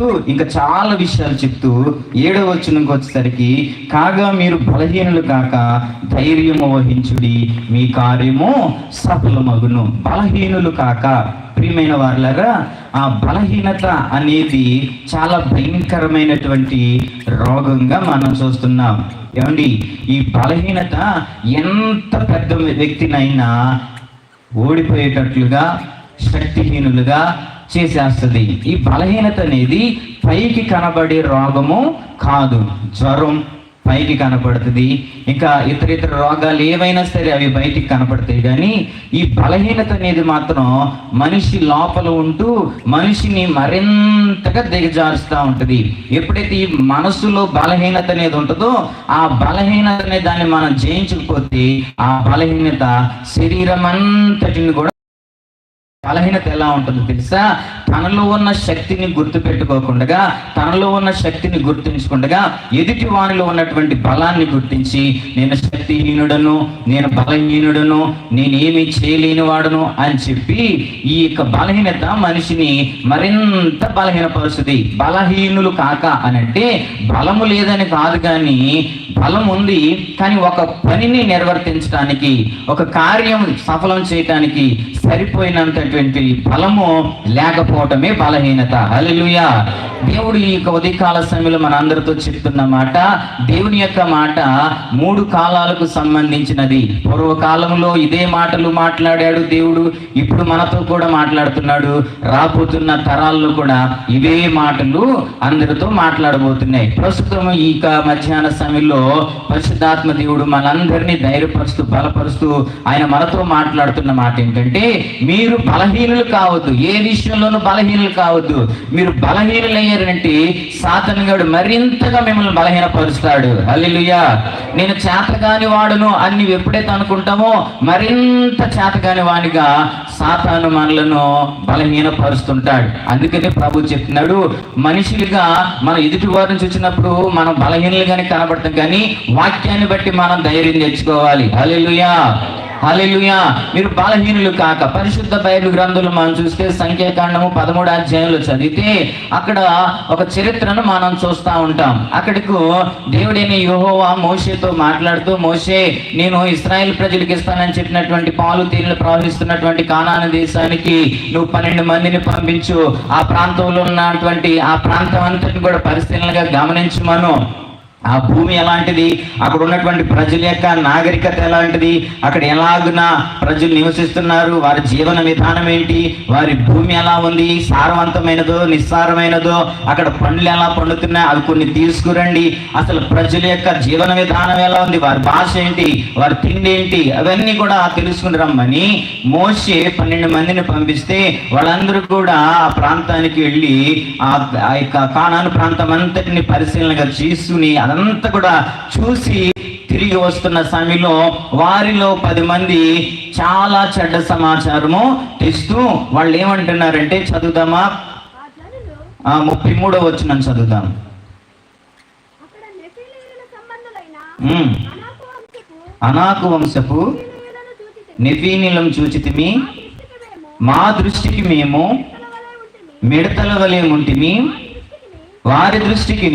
ఇంకా చాలా విషయాలు చెప్తూ ఏడవ వచనంకి వచ్చేసరికి కాగా మీరు బలహీనులు కాక ధైర్యము వహించుడి మీ కార్యము సఫలమగును. బలహీనులు కాక ప్రియమైన వారులరా ఆ బలహీనత అనేది చాలా భయంకరమైనటువంటి రోగంగా మనం చూస్తున్నాం. ఏమండి? ఈ బలహీనత ఎంత పెద్ద వ్యక్తినైనా ఓడిపోయేటట్లుగా శక్తిహీనులుగా చేసేస్తుంది. ఈ బలహీనత అనేది పైకి కనబడే రోగము కాదు జ్వరం పైకి కనపడుతుంది. ఇంకా ఇతర ఇతర రోగాలు ఏవైనా సరే అవి బయటికి కనపడతాయి. కానీ ఈ బలహీనత అనేది మాత్రం మనిషి లోపల ఉంటూ మనిషిని మరింతగా దిగజారుస్తూ ఉంటుంది. ఎప్పుడైతే ఈ మనసులో బలహీనత అనేది ఉంటుందో ఆ బలహీనత అనే దాన్ని మనం జయించకపోతే ఆ బలహీనత శరీరం అంతటిని కూడా బలహీనత ఎలా ఉంటుందో తెలుసా? తనలో ఉన్న శక్తిని గుర్తు పెట్టుకోకుండా తనలో ఉన్న శక్తిని గుర్తించకుండా ఎదుటి వానిలో ఉన్నటువంటి బలాన్ని గుర్తించి నేను శక్తిహీనుడను నేను బలహీనుడను నేను ఏమి చేయలేని వాడను అని చెప్పి ఈ యొక్క బలహీనత మనిషిని మరింత బలహీనపరుస్తుంది. బలహీనులు కాక అని అంటే బలము లేదని కాదు కానీ బలం ఉంది కానీ ఒక పనిని నిర్వర్తించడానికి ఒక కార్యం సఫలం చేయటానికి సరిపోయినంత సరిపోయినంతటువంటి ఫలము లేకపోవటమే బలహీనత. హలలుయా దేవుడు ఈ యొక్క ఉదయకాల సమయంలో మనందరితో చెప్తున్న మాట దేవుని యొక్క మాట మూడు కాలాలకు సంబంధించినది. పూర్వకాలంలో ఇదే మాటలు మాట్లాడాడు దేవుడు ఇప్పుడు మనతో కూడా మాట్లాడుతున్నాడు. రాబోతున్న తరాల్లో కూడా ఇవే మాటలు అందరితో మాట్లాడబోతున్నాయి. ప్రస్తుతం ఈ మధ్యాహ్న సమయంలో పరిశుద్ధాత్మ దేవుడు మనందరినీ ధైర్యపరుస్తూ బలపరుస్తూ ఆయన మనతో మాట్లాడుతున్న మాట ఏంటంటే మీరు బల బలహీనులు కావద్దు. ఏ విషయంలోనూ బలహీనులు కావద్దు. మీరు బలహీనులయ్యారంటే సాతనుగాడు మరింతగా మిమ్మల్ని బలహీనపరుస్తాడు. అల్లిలుయ్యా నేను చేతగాని వాడును అని నువ్వు ఎప్పుడైతే అనుకుంటామో మరింత చేతగాని వాడిగా సాతాను మనలను బలహీనపరుస్తుంటాడు. అందుకనే ప్రభు చెప్తున్నాడు మనుషులుగా మన ఎదుటి వారిని చూసినప్పుడు మనం బలహీనులుగానే కనబడతాం కానీ వాక్యాన్ని బట్టి మనం ధైర్యం తెచ్చుకోవాలి. హల్లెలూయా. హల్లెలూయా. మీరు బలహీనులు కాక పరిశుద్ధ బైబిల్ గ్రంథులు మనం చూస్తే సంఖ్యాకాండము పదమూడు అధ్యాయంలో చదివితే అక్కడ ఒక చరిత్రను మనం చూస్తూ ఉంటాం. అక్కడికు దేవుడైన యోహోవా మోషేతో మాట్లాడుతూ మోషే నేను ఇస్రాయేల్ ప్రజలకు ఇస్తానని చెప్పినటువంటి పాలు తేనెలు ప్రవహిస్తున్నటువంటి కానాన దేశానికి నువ్వు పన్నెండు మందిని పంపించు. ఆ ప్రాంతంలో ఉన్నటువంటి ఆ ప్రాంతం అంతటిని కూడా పరిశీలనగా గమనించమను. ఆ భూమి ఎలాంటిది? అక్కడ ఉన్నటువంటి ప్రజల యొక్క నాగరికత ఎలాంటిది? అక్కడ ఎలాగున ప్రజలు నివసిస్తున్నారు? వారి జీవన విధానం ఏంటి? వారి భూమి ఎలా ఉంది? సారవంతమైనదో నిస్సారమైనదో అక్కడ పండ్లు ఎలా పండుతున్నాయి? అవి కొన్ని తీసుకురండి. అసలు ప్రజల యొక్క జీవన విధానం ఎలా ఉంది? వారి భాష ఏంటి? వారి తిండి ఏంటి? అవన్నీ కూడా తెలుసుకుని రమ్మని మోసే పన్నెండు మందిని పంపిస్తే వాళ్ళందరూ కూడా ఆ ప్రాంతానికి వెళ్ళి ఆ ఆ యొక్క కానాను ప్రాంతం అంతటిని పరిశీలనగా చేసుకుని అదంతా కూడా చూసి తిరిగి వస్తున్న సమయంలో వారిలో పది మంది చాలా చెడ్డ సమాచారము తెస్తూ వాళ్ళు ఏమంటున్నారంటే చదువుదామా ముప్పై మూడో వచ్చిన చదువుదాం. అనాకు వంశపు చూచితిమి. నిఫీనిలం చూచితిమి మా దృష్టికి మేము. మిడతల వలె ఉంటిమి వారి దృష్టికి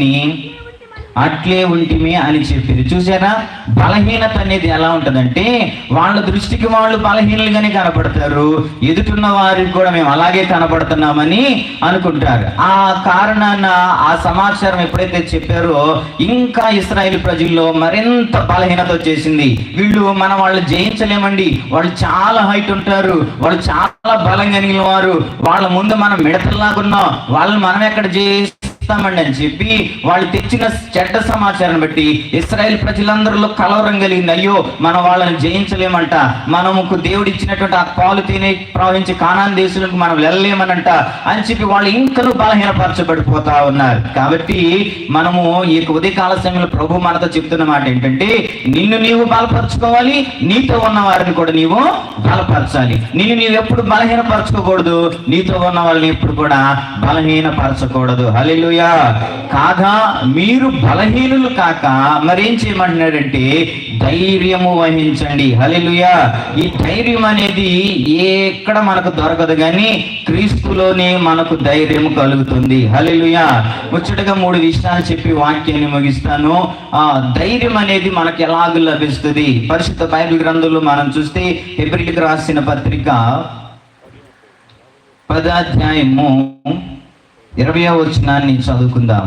అట్లే ఉంటిమి అని చెప్పింది. చూసారా బలహీనత అనేది ఎలా ఉంటుందంటే వాళ్ళ దృష్టికి వాళ్ళు బలహీనలుగానే కనపడతారు. ఎదుటిన్న వారికి కూడా మేము అలాగే కనపడుతున్నామని అనుకుంటారు. ఆ కారణాన ఆ సమాచారం ఎప్పుడైతే చెప్పారో ఇంకా ఇస్రాయేల్ ప్రజల్లో మరింత బలహీనత వచ్చేసింది. వీళ్ళు మనం వాళ్ళు జయించలేమండి. వాళ్ళు చాలా హైట్ ఉంటారు. వాళ్ళు చాలా బలం కలిగిన వారు వాళ్ళ ముందు మనం మిడతల్లాగున్నాం. వాళ్ళని మనం ఎక్కడ చేసి ఇస్తామండి అని చెప్పి వాళ్ళు తెచ్చిన చెడ్డ సమాచారం బట్టి ఇస్రాయల్ ప్రజలందరిలో కలవరం కలిగింది. అయ్యో మనం వాళ్ళని జయించలేమంట. మనముకు దేవుడు ఇచ్చినటువంటి ఆ పాలు తినే ప్రవహించి కానాన్ దేశంలోకి మనం వెళ్ళలేమనంట అని చెప్పి వాళ్ళు ఇంకను బలహీనపరచబడిపోతా ఉన్నారు. కాబట్టి మనము ఈ యొక్క ఉదయకాల సమయంలో ప్రభు మనతో చెప్తున్న మాట ఏంటంటే నిన్ను నీవు బలపరచుకోవాలి నీతో ఉన్న వారిని కూడా నీవు బలపరచాలి. నిన్ను నీవు ఎప్పుడు బలహీనపరచుకోకూడదు నీతో ఉన్న వాళ్ళని ఎప్పుడు కూడా బలహీనపరచకూడదు. హలో హల్లెలూయా. కాగా మీరు బలహీనులు కాక మరేం చేయమంటున్నాడంటే ధైర్యము వహించండి. హలెలుయా ఈ ధైర్యం అనేది ఎక్కడ మనకు దొరకదు కానీ క్రీస్తులోనే మనకు ధైర్యం కలుగుతుంది. హలెలుయా ముచ్చటగా మూడు విషయాలు చెప్పి వాక్యాన్ని ముగిస్తాను. ఆ ధైర్యం అనేది మనకు ఎలాగ లభిస్తుంది? పరిశుద్ధ బైబిల్ గ్రంథంలో మనం చూస్తే ఎబ్రిల్కి రాసిన పత్రిక పదాధ్యాయము ఇరవై వచనాన్ని చదువుకుందాం.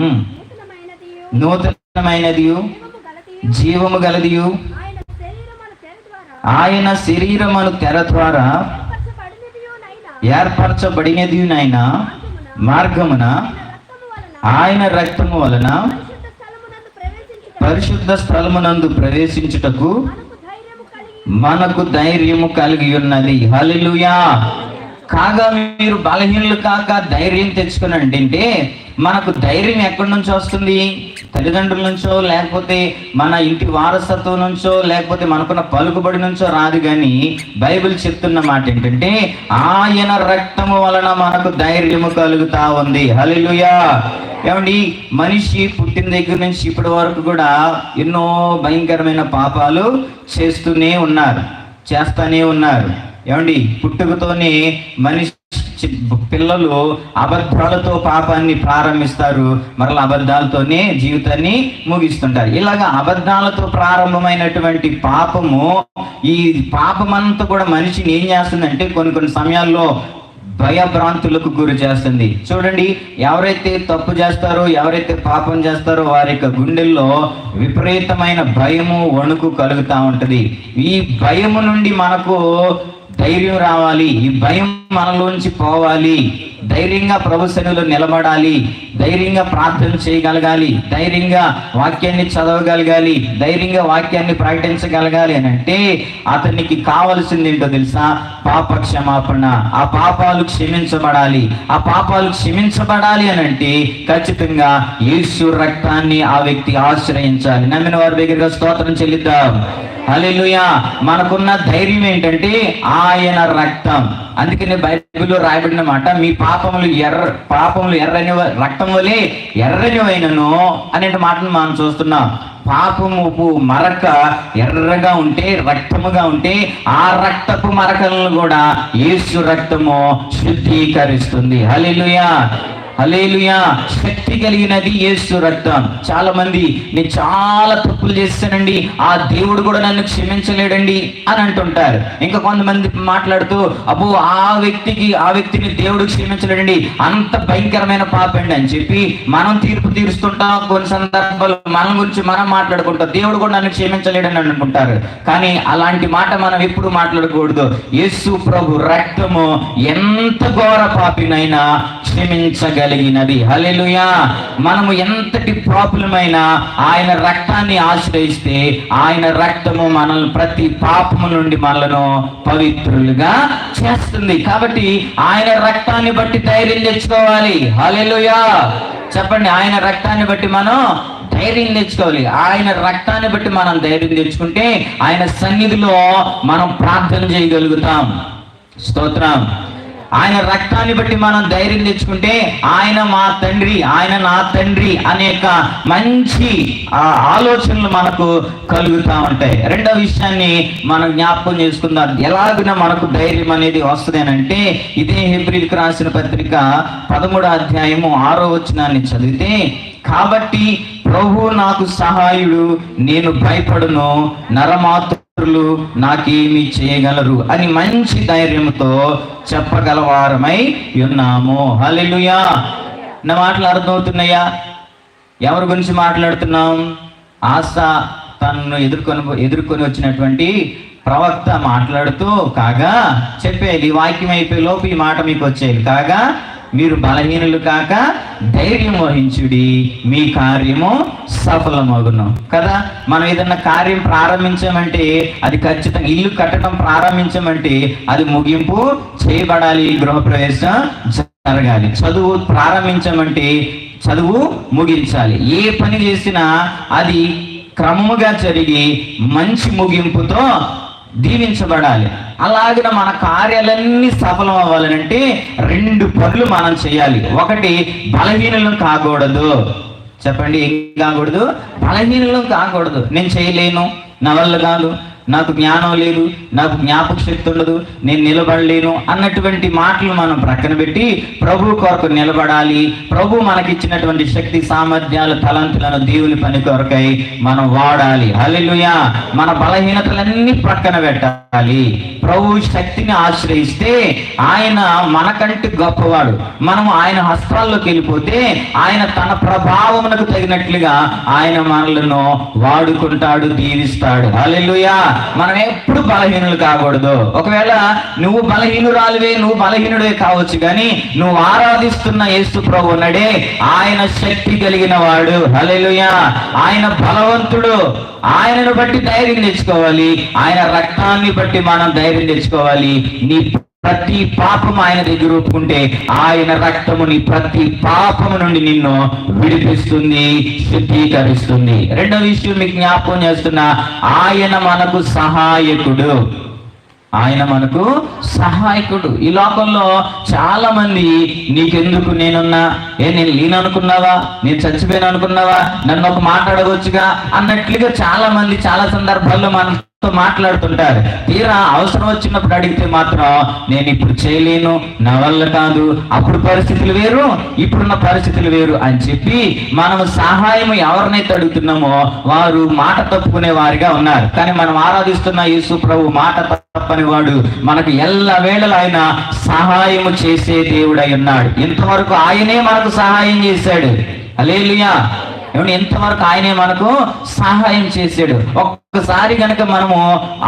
నూతనమైనదియు, నూతనమైనది జీవము గలదియు, ఆయన శరీరమున తెర ద్వారా ఏర్పరచబడినది శరీరమును తెర ద్వారా మార్గమున ఆయన రక్తము వలన పరిశుద్ధ స్థలమునందు ప్రవేశించుటకు మనకు ధైర్యము కలిగి ఉన్నది హలిలుయా కాగా మీరు బలహీనులు కాక ధైర్యం తెచ్చుకునండి అంటే మనకు ధైర్యం ఎక్కడి నుంచి వస్తుంది? తల్లిదండ్రుల నుంచో లేకపోతే మన ఇంటి వారసత్వం నుంచో లేకపోతే మనకున్న పలుకుబడి నుంచో రాదు కానీ బైబిల్ చెప్తున్న మాట ఏంటంటే ఆయన రక్తము వలన మనకు ధైర్యము కలుగుతా ఉంది. హలిలుయా ఏమండి మనిషి పుట్టిన దగ్గర నుంచి ఇప్పటి వరకు కూడా ఎన్నో భయంకరమైన పాపాలు చేస్తూనే ఉన్నారు చేస్తూనే ఉన్నారు. ఏమండి పుట్టుకతోనే మనిషి పిల్లలు అబద్ధాలతో పాపాన్ని ప్రారంభిస్తారు. మరలా అబద్ధాలతోనే జీవితాన్ని ముగిస్తుంటారు. ఇలాగా అబద్ధాలతో ప్రారంభమైనటువంటి పాపము ఈ పాపమంతా కూడా మనిషిని ఏం చేస్తుందంటే కొన్ని కొన్ని సమయాల్లో భయభ్రాంతులకు గురి చేస్తుంది. చూడండి ఎవరైతే తప్పు చేస్తారో ఎవరైతే పాపం చేస్తారో వారి యొక్క గుండెల్లో విపరీతమైన భయము వణుకు కలుగుతూ ఉంటుంది. ఈ భయము నుండి మనకు ధైర్యం రావాలి ఈ భయం మనలోంచి పోవాలి. ధైర్యంగా ప్రభు సన్నిధిలో నిలబడాలి. ధైర్యంగా ప్రార్థన చేయగలగాలి. ధైర్యంగా వాక్యాన్ని చదవగలగాలి. ధైర్యంగా వాక్యాన్ని ప్రకటించగలగాలి అని అంటే అతనికి కావలసింది ఏంటో తెలుసా? పాప క్షమాపణ ఆ పాపాలు క్షమించబడాలి. ఆ పాపాలు క్షమించబడాలి అని అంటే ఖచ్చితంగా యేసు రక్తాన్ని ఆ వ్యక్తి ఆశ్రయించాలి. నమ్మిన వారి దగ్గరగా స్తోత్రం చెల్లిద్దాం. అలెలుయా మనకున్న ధైర్యం ఏంటంటే ఆయన రక్తం. అందుకనే బైబిల్లో రాయబడిన మాట మీ పాపములు ఎర్ర పాపములు ఎర్రని రక్తం వలె ఎర్రనివైనను అనే మాటను మనం చూస్తున్నాం. పాపము మరక ఎర్రగా ఉంటే రక్తముగా ఉంటే ఆ రక్తపు మరకలను కూడా యేసు రక్తము శుద్ధీకరిస్తుంది. హల్లెలూయా! అలేలుయా శక్తి కలిగినది యేసు రక్తం. చాలా మంది నేను చాలా తప్పులు చేస్తానండి ఆ దేవుడు కూడా నన్ను క్షమించలేడండి అని అంటుంటారు. ఇంకా కొంతమంది మాట్లాడుతూ అబ్బో ఆ వ్యక్తికి ఆ వ్యక్తిని దేవుడు క్షమించలేడండి. అంత భయంకరమైన పాపండి అని చెప్పి మనం తీర్పు తీరుస్తుంటాం. కొన్ని సందర్భాలు మనం గురించి మనం మాట్లాడుకుంటాం. దేవుడు కూడా నన్ను క్షమించలేడని అనుకుంటారు. కానీ అలాంటి మాట మనం ఎప్పుడు మాట్లాడకూడదు. యేసు ప్రభు రక్తము ఎంత ఘోర పాపినైనా కలిగినది. హలెలుయా మనము ఎంతటి ప్రాబ్లం అయినా ఆయన రక్తాన్ని ఆశ్రయిస్తే ఆయన రక్తము మనల్ని ప్రతి పాపము నుండి మనలను పవిత్రులుగా చేస్తుంది. కాబట్టి ఆయన రక్తాన్ని బట్టి ధైర్యం తెచ్చుకోవాలి. హలెలుయా చెప్పండి ఆయన రక్తాన్ని బట్టి మనం ధైర్యం తెచ్చుకోవాలి. ఆయన రక్తాన్ని బట్టి మనం ధైర్యం తెచ్చుకుంటే ఆయన సన్నిధిలో మనం ప్రార్థన చేయగలుగుతాం. స్తోత్రం. ఆయన రక్తాన్ని బట్టి మనం ధైర్యం తెచ్చుకుంటే ఆయన మా తండ్రి ఆయన నా తండ్రి అనేక మంచి ఆ ఆలోచనలు మనకు కలుగుతూ ఉంటాయి. రెండో విషయాన్ని మనం జ్ఞాపకం చేసుకుందాం. ఎలాగైనా మనకు ధైర్యం అనేది వస్తుంది అని అంటే ఇదే హెబ్రిల్కి రాసిన పత్రిక పదమూడో అధ్యాయము ఆరో వచనాన్ని చదివితే కాబట్టి ప్రభు నాకు సహాయుడు నేను భయపడును నరమాతృలు నాకేమి చేయగలరు అని మంచి ధైర్యంతో చెప్పగలవారమై ఉన్నాము. హలెలుయా నా మాటలు అర్థమవుతున్నాయా? ఎవరి గురించి మాట్లాడుతున్నాం? ఆశ తనను ఎదుర్కొని ఎదుర్కొని వచ్చినటువంటి ప్రవక్త మాట్లాడుతూ కాగా చెప్పేది వాక్యం అయిపోయి లోపు ఈ మాట మీకు వచ్చేది. కాగా మీరు బలహీనులు కాక ధైర్యం వహించుడి. మీ కార్యము సఫలమగును. కదా? మనం ఏదన్నా కార్యం ప్రారంభించామంటే అది ఖచ్చితంగా ఇల్లు కట్టడం ప్రారంభించామంటే అది ముగింపు చేయబడాలి. గృహప్రవేశం జరగాలి. చదువు ప్రారంభించామంటే చదువు ముగించాలి. ఏ పని చేసినా అది క్రమముగా జరిగి మంచి ముగింపుతో దీవించబడాలి. అలాగిన మన కార్యాలన్నీ సఫలం అవ్వాలంటే రెండు పనులు మనం చేయాలి. ఒకటి బలహీనలను కాకూడదు. చెప్పండి ఏం కాకూడదు? బలహీనలను కాకూడదు. నేను చేయలేను. నా వల్ల కాదు. నాకు జ్ఞానం లేదు నాకు జ్ఞాపక శక్తి ఉండదు నేను నిలబడలేను అన్నటువంటి మాటలు మనం ప్రక్కన పెట్టి ప్రభు కొరకు నిలబడాలి. ప్రభు మనకిచ్చినటువంటి శక్తి సామర్థ్యాలు తలంతులను దేవుని పని కొరకై మనం వాడాలి. హల్లెలూయా. మన బలహీనతలన్నీ ప్రక్కన పెట్టాలి. ప్రభు శక్తిని ఆశ్రయిస్తే ఆయన మనకంటే గొప్పవాడు. మనం ఆయన హస్తాల్లోకి వెళ్ళిపోతే ఆయన తన ప్రభావమునకు తగినట్లుగా ఆయన మనలను వాడుకుంటాడు దీవిస్తాడు. హలెలుయా మనం ఎప్పుడు బలహీనులు కాకూడదు. ఒకవేళ నువ్వు బలహీనురాలువే నువ్వు బలహీనుడే కావచ్చు కానీ నువ్వు ఆరాధిస్తున్న యేసు ప్రభు ఉన్నాడే ఆయన శక్తి కలిగిన వాడు. హలెలుయా ఆయన బలవంతుడు. ఆయనను బట్టి ధైర్యం తెచ్చుకోవాలి. ఆయన రక్తాన్ని బట్టి మనం ధైర్యం తెచ్చుకోవాలి. నీ ప్రతి పాపం ఆయన దగ్గర ఒప్పుకుంటే ఆయన రక్తముని ప్రతి పాపము నుండి నిన్ను విడిపిస్తుంది శుద్ధీకరిస్తుంది. రెండవ విషయం మీకు జ్ఞాపకం చేస్తున్నా ఆయన మనకు సహాయకుడు. ఆయన మనకు సహాయకుడు. ఈ లోకంలో చాలా మంది నీకెందుకు నేనున్నా? ఏ నేను లేను అనుకున్నావా నేను చచ్చిపోయాను అనుకున్నావా నన్ను ఒక మాట్లాడవచ్చుగా అన్నట్లుగా చాలా మంది చాలా సందర్భాల్లో మనం మాట్లాడుతుంటారు. తీరా అవసరం వచ్చినప్పుడు అడిగితే మాత్రం నేను ఇప్పుడు చేయలేను నా వల్ల కాదు అప్పుడు పరిస్థితులు వేరు ఇప్పుడున్న పరిస్థితులు వేరు అని చెప్పి మనం సహాయం ఎవరినైతే అడుగుతున్నామో వారు మాట తప్పుకునే వారిగా ఉన్నారు. కానీ మనం ఆరాధిస్తున్న యేసు ప్రభు మాట తప్పని వాడు మనకు ఎల్ల వేళలు ఆయన సహాయము చేసే దేవుడై ఉన్నాడు. ఇంతవరకు ఆయనే మనకు సహాయం చేశాడు. అలేలుయా ఏమంటే ఇంతవరకు ఆయనే మనకు సహాయం చేశాడు. ఒకసారి గనక మనము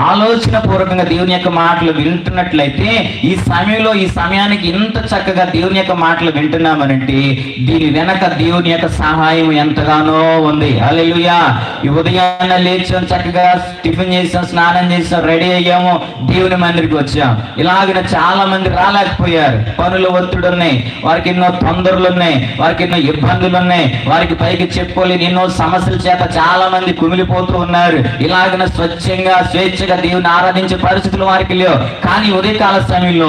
ఆలోచన పూర్వకంగా దేవుని యొక్క మాటలు వింటున్నట్లయితే ఈ సమయంలో ఈ సమయానికి ఇంత చక్కగా దేవుని యొక్క మాటలు వింటున్నామనంటే దీని వెనక దేవుని యొక్క సహాయం ఎంతగానో ఉంది. అలెలుయా ఈ ఉదయాన్నే లేచాం చక్కగా టిఫిన్ చేసాం స్నానం చేసాం రెడీ అయ్యాము దేవుని మందిరికి వచ్చాం. ఇలాగిన చాలా మంది రాలేకపోయారు. పనులు ఒత్తిడి ఉన్నాయి వారికి ఎన్నో తొందరలు ఉన్నాయి వారికి ఎన్నో ఇబ్బందులు ఉన్నాయి వారికి పైకి చెప్పుకోలేని ఎన్నో సమస్యల చేత చాలా మంది కుమిలిపోతూ ఉన్నారు. ఇలాగిన స్వచ్ఛంగా స్వేచ్ఛగా దేవుని ఆరాధించే పరిస్థితులు వారికి లేవు. కానీ ఉదయకాల సమయంలో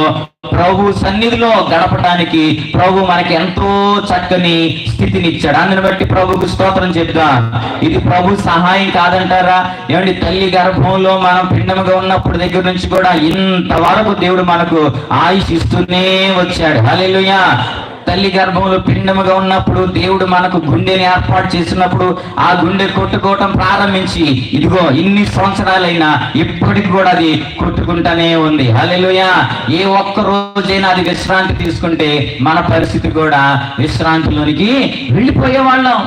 ప్రభు సన్నిధిలో గడపడానికి ప్రభు మనకి ఎంతో చక్కని స్థితిని ఇచ్చాడు అందుని బట్టి ప్రభుకు స్తోత్రం చెప్తా. ఇది ప్రభు సహాయం కాదంటారా? ఏమండి తల్లి గర్భంలో మనం పిండముగా ఉన్నప్పుడు దగ్గర నుంచి కూడా ఇంతవరకు దేవుడు మనకు ఆయుష్ ఇస్తూనే వచ్చాడు. హల్లెలూయా. తల్లి గర్భంలో పిండముగా ఉన్నప్పుడు దేవుడు మనకు గుండెని ఏర్పాటు చేసినప్పుడు ఆ గుండె కొట్టుకోవటం ప్రారంభించి ఇదిగో ఇన్ని సంవత్సరాలైనా ఇప్పటికి కూడా అది కొట్టుకుంటానే ఉంది. హల్లెలూయా! ఏ ఒక్క రోజైనా అది విశ్రాంతి తీసుకుంటే మన పరిస్థితి కూడా విశ్రాంతిలోనికి వెళ్ళిపోయే వాళ్ళం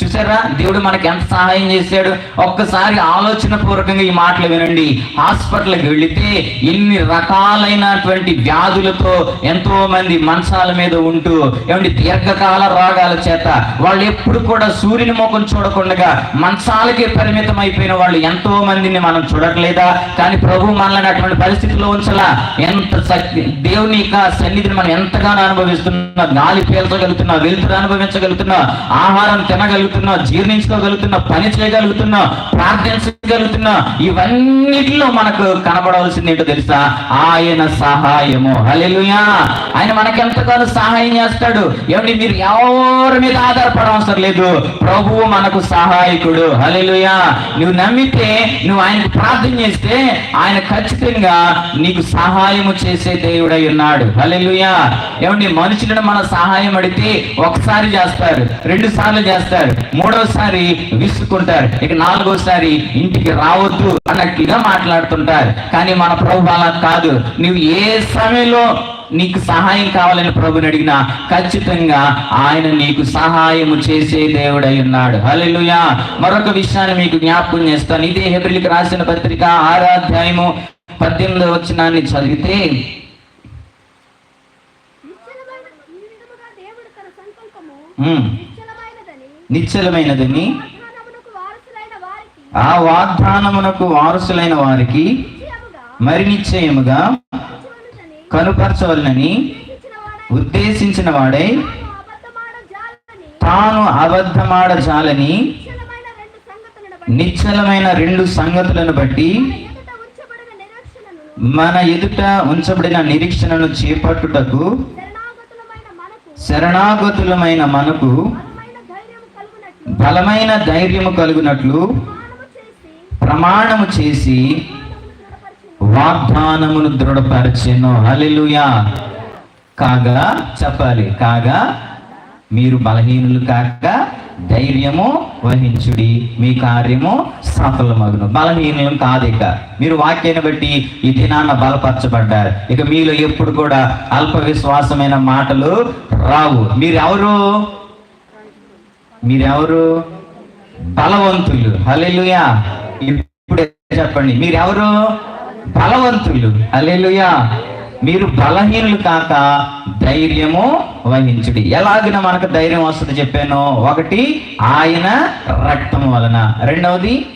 చూసారా దేవుడు మనకి ఎంత సహాయం చేశాడు? ఒక్కసారి ఆలోచన పూర్వకంగా ఈ మాటలు వినండి. హాస్పిటల్కి వెళితే ఎన్ని రకాలైనటువంటి వ్యాధులతో ఎంతో మంది మంచాల మీద ఉంటూ ఏమండి దీర్ఘకాల రోగాల చేత వాళ్ళు ఎప్పుడు కూడా సూర్యుని ముఖం చూడకుండా మంచాలకే పరిమితం అయిపోయిన వాళ్ళు ఎంతో మందిని మనం చూడట్లేదా? కానీ ప్రభు మనల్ని అటువంటి పరిస్థితిలో ఉంచలా. ఎంత శక్తి దేవుని యొక్క సన్నిధిని మనం ఎంతగానో అనుభవిస్తున్నా గాలి పీల్చగలుగుతున్నా వెలుతురు అనుభవించగలుగుతున్నా ఆహారం తినగలుగుతున్నా జీర్ణించుకోగలుగుతున్నా పని చేయగలుగుతున్నా ప్రార్థించగలుగుతున్నా ఇవన్నిటిలో మనకు కనబడవలసింది ఏంటో తెలుసా? ఆయన సహాయము. హలెలుయా ఆయన మనకి ఎంతగానో సహాయం చేస్తాడు. ఏమండి మీరు ఎవరి మీద ఆధారపడవసరం లేదు. ప్రభువు మనకు సహాయకుడు. హలెలుయా నువ్వు నమ్మితే నువ్వు ఆయనకు ప్రార్థన చేస్తే ఆయన ఖచ్చితంగా నీకు సహాయము చేసే దేవుడై ఉన్నాడు. హలెలుయా ఏమండి మనుషులను మన సహాయం అడిగితే ఒకసారి చేస్తారు రెండు సార్లు చేస్తారు. మూడోసారి విసుకుంటారు ఇక నాలుగోసారి ఇంటికి రావద్దు అన్నట్లుగా మాట్లాడుతుంటారు. కానీ మన ప్రభు అలా కాదు. నువ్వు ఏ సమయంలో నీకు సహాయం కావాలని ప్రభుని అడిగినా ఖచ్చితంగా ఆయన నీకు సహాయము చేసే దేవుడై ఉన్నాడు. హల్లెలూయా. మరొక విషయాన్ని మీకు జ్ఞాపకం చేస్తాను. ఇదే హెబ్రిల్కి రాసిన పత్రిక ఆరో అధ్యాయము పద్దెనిమిదో వచనాన్ని చదివితే నిశ్చలమైన ఈ విధముగా దేవుడు తన సంకల్పము ఉమ్, నిశ్చలమైనదని. ఆ వాగ్దానమునకు వారసులైన వారికి మరి నిశ్చయముగా కనుపరచవలనని ఉద్దేశించిన వాడై తాను అబద్ధమాడ జాలని. నిశ్చలమైన రెండు సంగతులను బట్టి. మన ఎదుట ఉంచబడిన నిరీక్షణను చేపట్టుటకు శరణాగతులమైన మనకు బలమైన ధైర్యము కలుగునట్లు ప్రమాణము చేసి వాగ్దానమును దృఢపరచెను. హలెలుయా కాగా చెప్పాలి. కాగా మీరు బలహీనులు కాక ధైర్యము వహించుడి. మీ కార్యము సఫలమగును. బలహీనులు కాదు ఇక. మీరు వాక్యాన్ని బట్టి ఈ దినాన బలపరచబడ్డారు. ఇక మీలో ఎప్పుడు కూడా అల్ప విశ్వాసమైన మాటలు రావు. మీరెవరు? మీరెవరు? బలవంతులు. హలేలుయా ఇప్పుడే చెప్పండి. మీరెవరు? బలవంతులు. హలేలుయా మీరు బలహీనులు కాక ధైర్యము వహించుడి. ఎలాగిన మనకు ధైర్యం వస్తుంది చెప్పాను? ఒకటి ఆయన రక్తం వలన. రెండవది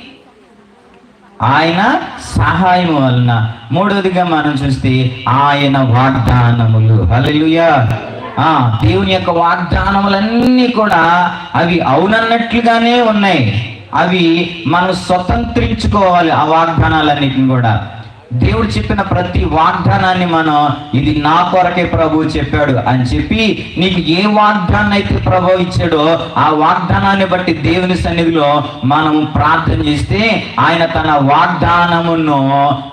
ఆయన సహాయం వలన. మూడవదిగా మనం చూస్తే ఆయన వాగ్దానములు. హల్లెలూయా. ఆ దేవుని యొక్క వాగ్దానములన్నీ కూడా అవి అవునన్నట్లుగానే ఉన్నాయి. అవి మనం స్వతంత్రించుకోవాలి ఆ వాగ్దానాలన్నిటిని కూడా. దేవుడు చెప్పిన ప్రతి వాగ్దానాన్ని మనం ఇది నా కొరకే ప్రభు చెప్పాడు అని చెప్పి నీకు ఏ వాగ్దానం అయితే ప్రభు ఇచ్చాడో ఆ వాగ్దానాన్ని బట్టి దేవుని సన్నిధిలో మనం ప్రార్థన చేస్తే ఆయన తన వాగ్దానమును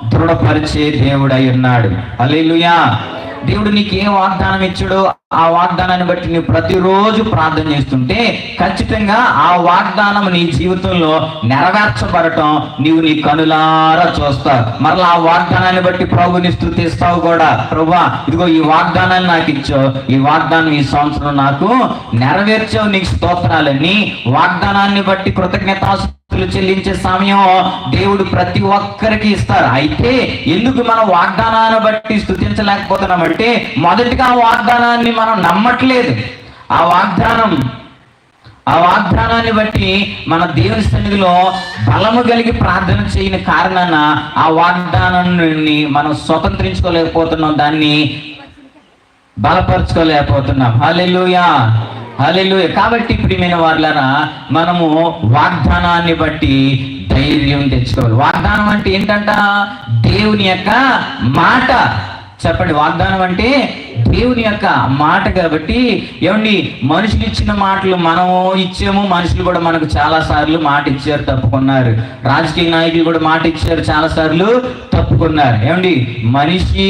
దృఢపరిచే దేవుడై ఉన్నాడు. అల్లెలుయా దేవుడు నీకు ఏ వాగ్దానం ఇచ్చాడో ఆ వాగ్దానాన్ని బట్టి నువ్వు ప్రతిరోజు ప్రార్థన చేస్తుంటే ఖచ్చితంగా ఆ వాగ్దానం నీ జీవితంలో నెరవేర్చబడటం నీవు నీ కనులారా చూస్తావు. మరలా ఆ వాగ్దానాన్ని బట్టి ప్రభుని స్థుతిస్తావు కూడా. ప్రభా ఇదిగో ఈ వాగ్దానాన్ని నాకు ఇచ్చావు. ఈ వాగ్దానం ఈ సంవత్సరం నాకు నెరవేర్చావు. నీకు స్తోత్రాలని వాగ్దానాన్ని బట్టి కృతజ్ఞత చెల్లించే సమయం దేవుడు ప్రతి ఒక్కరికి ఇస్తారు. అయితే ఎందుకు మనం వాగ్దానాన్ని బట్టి స్థుతించలేకపోతున్నామంటే మొదటిగా వాగ్దానాన్ని మనం నమ్మట్లేదు. ఆ వాగ్దానం ఆ వాగ్దానాన్ని బట్టి మన దేవుని సన్నిధిలో బలము కలిగి ప్రార్థన చేయని కారణాన ఆ వాగ్దానాన్ని మనం స్వతంత్రించుకోలేకపోతున్నాం. దాన్ని బలపరచుకోలేకపోతున్నాం. హలెలుయా హల్లెలూయా! కాబట్టి ప్రియమైన వాళ్ళరా మనము వాగ్దానాన్ని బట్టి ధైర్యం తెచ్చుకోవాలి. వాగ్దానం అంటే ఏంటంట? దేవుని యొక్క మాట. చెప్పండి వాగ్దానం అంటే దేవుని యొక్క మాట కాబట్టి ఏమండి మనుషులు ఇచ్చిన మాటలు మనము ఇచ్చాము మనుషులు కూడా మనకు చాలా సార్లు మాట ఇచ్చారు తప్పుకున్నారు. రాజకీయ నాయకులు కూడా మాట ఇచ్చారు చాలా సార్లు తప్పుకున్నారు. ఏమండి మనిషి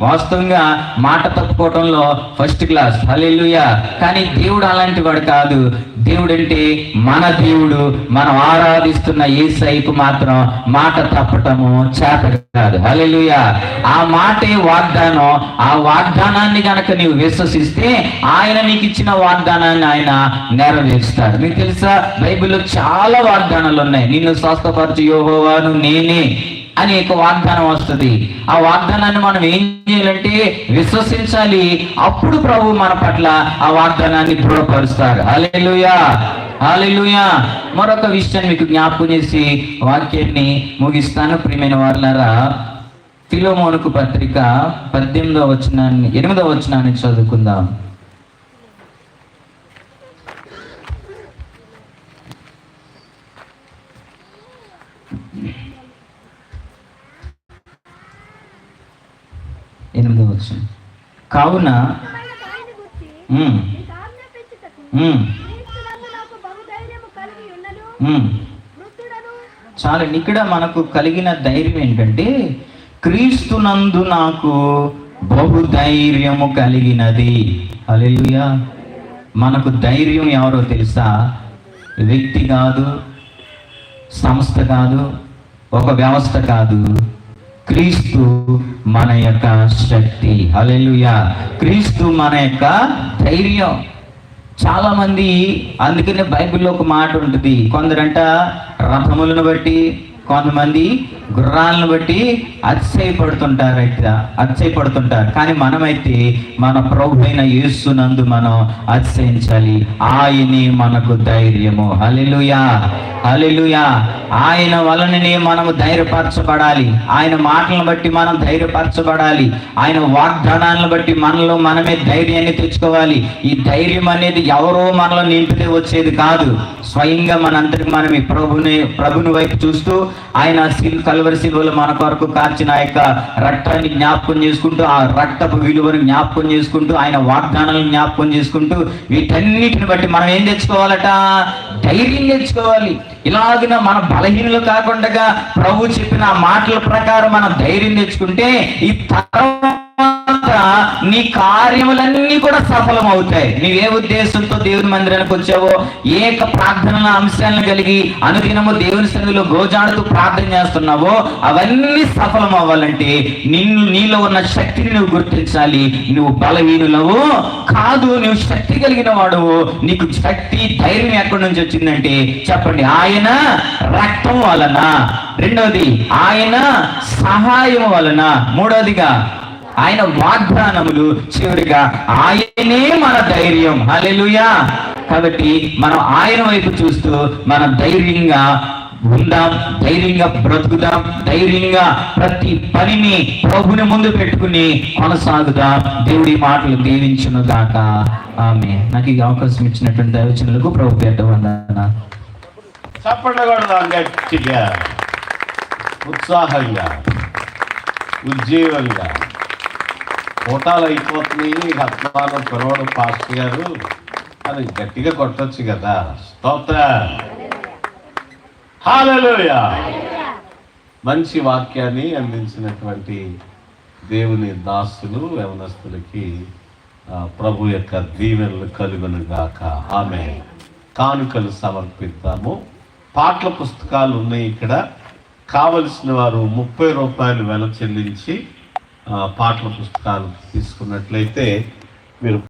వాస్తవంగా మాట తప్పుకోవటంలో ఫస్ట్ క్లాస్ హల్లెలూయా కానీ దేవుడు అలాంటి వాడు కాదు. దేవుడు అంటే మన దేవుడు మనం ఆరాధిస్తున్న ఏ సైపు మాత్రం మాట తప్పటము చేత కాదు హల్లెలూయా. ఆ మాటే వాగ్దానం. ఆ వాగ్దానాన్ని గనక నీవు విశ్వసిస్తే ఆయన నీకు ఇచ్చిన వాగ్దానాన్ని ఆయన నెరవేరుస్తాడు. మీకు తెలుసా? బైబిల్లో చాలా వాగ్దానాలు ఉన్నాయి. నిన్ను స్వస్థపరచు యోహోవాను నేనే. అని ఒక వాగ్దానం వస్తుంది. ఆ వాగ్దానాన్ని మనం ఏం చేయాలంటే విశ్వసించాలి. అప్పుడు ప్రభు మన పట్ల ఆ వాగ్దానాన్ని దృఢపరుస్తారు అలెలుయా అలెలుయా మరొక విషయాన్ని మీకు జ్ఞాపకం చేసి వాక్యాన్ని ముగిస్తాను. ప్రియమైన వాళ్ళారా తిలోమోనుకు పత్రిక పద్దెనిమిదవ వచనాన్ని ఎనిమిదవ వచనాన్ని చదువుకుందాం ఎనిమిదవ వచనం కావున ఉన్నతమైన దానిని గూర్చి ఉమ్, నీకు ఆజ్ఞాపించుటకు ఉమ్, క్రీస్తునందు నాకు బహుధైర్యము కలిగి ఉన్నను ఉమ్. కావున చాలండి ఇక్కడ మనకు కలిగిన ధైర్యం ఏంటంటే క్రీస్తునందు నాకు బహుధైర్యము కలిగినది. అలెలుయా మనకు ధైర్యం ఎవరో తెలుసా? వ్యక్తి కాదు సంస్థ కాదు ఒక వ్యవస్థ కాదు. క్రీస్తు మన యొక్క శక్తి. హల్లెలూయా. క్రీస్తు మన యొక్క ధైర్యం. చాలా మంది అందుకనే బైబిల్లో ఒక మాట ఉంటుంది. కొందరంట రథములను బట్టి కొంతమంది గుర్రాలను బట్టి అతిశయపడుతుంటారు అయితే అతిశయపడుతుంటారు. కానీ మనమైతే మన ప్రభు అయిన యేసునందు మనం అతిశయించాలి. ఆయనే మనకు ధైర్యము. హలెలుయా హలెలుయా ఆయన వలననే మనము ధైర్యపరచబడాలి. ఆయన మాటలను బట్టి మనం ధైర్యపరచబడాలి. ఆయన వాగ్దానాలను బట్టి మనలో మనమే ధైర్యాన్ని తెచ్చుకోవాలి. ఈ ధైర్యం అనేది ఎవరో మనలో నింపితే వచ్చేది కాదు. స్వయంగా మనంతటి మనం ఈ ప్రభుని ప్రభుని వైపు చూస్తూ ఆయన సిల్ కలవరి సిల్వలు మన కొరకు కార్చిన ఆ యొక్క రక్తాన్ని జ్ఞాపకం చేసుకుంటూ ఆ రక్తపు విలువను జ్ఞాపకం చేసుకుంటూ ఆయన వాగ్దానాలను జ్ఞాపకం చేసుకుంటూ వీటన్నిటిని బట్టి మనం ఏం తెచ్చుకోవాలట? ధైర్యం తెచ్చుకోవాలి. ఇలాగిన మన బలహీనలు కాకుండా ప్రభు చెప్పిన ఆ మాటల ప్రకారం మనం ధైర్యం తెచ్చుకుంటే ఈ తరం నీ కార్యములన్నీ కూడా సఫలం అవుతాయి నీవే ఉద్దేశంతో దేవుని మందిరానికి వచ్చావో ఏక ప్రార్థనల అంశాలను కలిగి అనుదినము దేవుని సన్నిధిలో గోజాడుతూ ప్రార్థన చేస్తున్నావో అవన్నీ సఫలం అవ్వాలంటే నిన్ను నీలో ఉన్న శక్తిని నువ్వు గుర్తించాలి. నువ్వు బలహీనులవు కాదు నువ్వు శక్తి కలిగిన వాడువు. నీకు శక్తి ధైర్యం ఎక్కడి నుంచి వచ్చిందంటే చెప్పండి ఆయన రక్తం వలన. రెండవది ఆయన సహాయం వలన. మూడవదిగా ఆయన వాగ్దానములు చివరిగా ఆయనే మన ధైర్యం. హలెలుయా కాబట్టి మనం ఆయన వైపు చూస్తూ మనం ధైర్యంగా ఉందాం ధైర్యంగా బ్రతుకుదాం ధైర్యంగా ప్రతి పనిని ప్రభుని ముందు పెట్టుకుని కొనసాగుదాం. దేవుడి మాటలు దీవించును గాక. ఆమె నాకు ఈ అవకాశం ఇచ్చినటువంటి దైవచనులకు ప్రభు పేట వందన చప్పట్లు ఉత్సాహంగా. ఉజ్జీవంగా. కోటాలు అయిపోతున్నాయి హత్మానం పిలవడం పాస్టర్ గారు. అది గట్టిగా కొట్టచ్చు కదా. స్తోత్ర. హల్లెలూయా. మంచి వాక్యాన్ని అందించినటువంటి దేవుని దాసులు యవనస్తులకి ప్రభు యొక్క దీవెనలు కలుగును గాక ఆమె కానుకలు సమర్పిద్దాము. పాటల పుస్తకాలు ఉన్నాయి ఇక్కడ. కావలసిన వారు ముప్పై రూపాయలు వెల చెల్లించి పాటల పుస్తకాలు తీసుకున్నట్లయితే మీరు